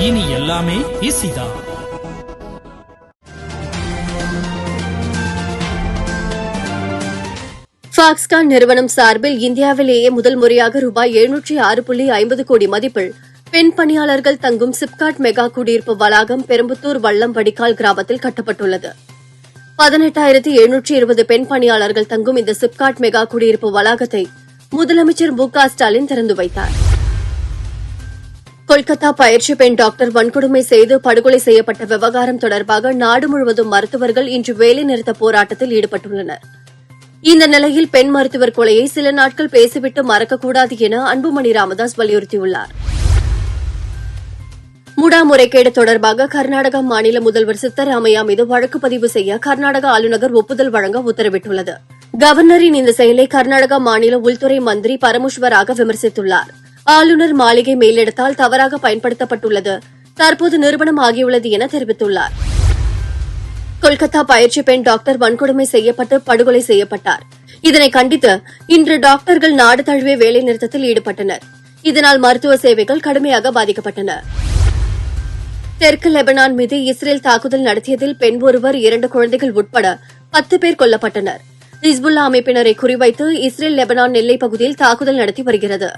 இனி எல்லாமே ஈஸிதான் பாக்ஸ்கான் நிறுவனம் சார்பில் இந்தியாவிலேயே முதல் முறையாக ரூபாய் எழுநூற்றி ஆறு புள்ளி ஐம்பது கோடி மதிப்பில் பெண் பணியாளர்கள் தங்கும் சிப்காட் மெகா குடியிருப்பு வளாகம் பெரும்புத்தூர் வள்ளம் வடிகால் கிராமத்தில் கட்டப்பட்டுள்ளது. பதினெட்டாயிரத்தி எழுநூற்றி இருபது பெண் பணியாளர்கள் தங்கும் இந்த சிப்காட் மெகா குடியிருப்பு வளாகத்தை முதலமைச்சர் மு ஸ்டாலின் திறந்து வைத்தார். கொல்கத்தா பயிற்சி பெண் டாக்டர் வன்கொடுமை செய்து படுகொலை செய்யப்பட்ட விவகாரம் தொடர்பாக நாடு முழுவதும் மருத்துவர்கள் இன்று வேலைநிறுத்த போராட்டத்தில் ஈடுபட்டுள்ளனர். இந்த நிலையில் பெண் மருத்துவர் கொலையை சில நாட்கள் பேசிவிட்டு மறக்கக்கூடாது என அன்புமணி ராமதாஸ் வலியுறுத்தியுள்ளார். முடா முறைகேடு தொடர்பாக கர்நாடக மாநில முதல்வர் சித்தராமையா மீது வழக்கு பதிவு செய்ய கர்நாடக ஆளுநர் ஒப்புதல் வழங்க உத்தரவிட்டுள்ளது. கவர்னரின் இந்த செயலை கர்நாடக மாநில உள்துறை மந்திரி பரமேஸ்வராக விமர்சித்துள்ளார். ஆளுநர் மாளிகை மேலிடத்தால் தவறாக பயன்படுத்தப்பட்டுள்ளது. தற்போது நிறுவனம் ஆகியுள்ளது என தெரிவித்துள்ளார். கொல்கத்தா பயிற்சி பெண் டாக்டர் வன்கொடுமை செய்யப்பட்டு படுகொலை செய்யப்பட்டார். இதனை கண்டித்து இன்று டாக்டர்கள் நாடு தழுவிய வேலைநிறுத்தத்தில் ஈடுபட்டனர். இதனால் மருத்துவ சேவைகள் கடுமையாக பாதிக்கப்பட்டன. தெற்கு லெபனான் மீது இஸ்ரேல் தாக்குதல் நடத்தியதில் பெண் ஒருவர் இரண்டு குழந்தைகள் உட்பட பத்து பேர் கொல்லப்பட்டனர். ஹிஸ்புல்லா அமைப்பினரை குறிவைத்து இஸ்ரேல் லெபனான் எல்லைப் பகுதியில் தாக்குதல் நடத்தி வருகிறது.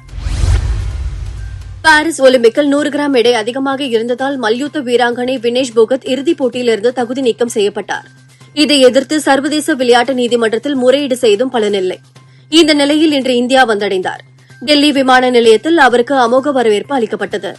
பாரிஸ் ஒலிம்பிக்கில் நூறு கிராம் எடை அதிகமாக இருந்ததால் மல்யுத்த வீராங்கனை வினேஷ் போகத் இறுதிப் போட்டியிலிருந்து தகுதி நீக்கம் செய்யப்பட்டார். இதை எதிர்த்து சர்வதேச விளையாட்டு நீதிமன்றத்தில் முறையீடு செய்தும் பலனில்லை. இந்த நிலையில் இன்று இந்தியா வந்தடைந்தார். டெல்லி விமான நிலையத்தில் அவருக்கு அமோக வரவேற்பு அளிக்கப்பட்டது.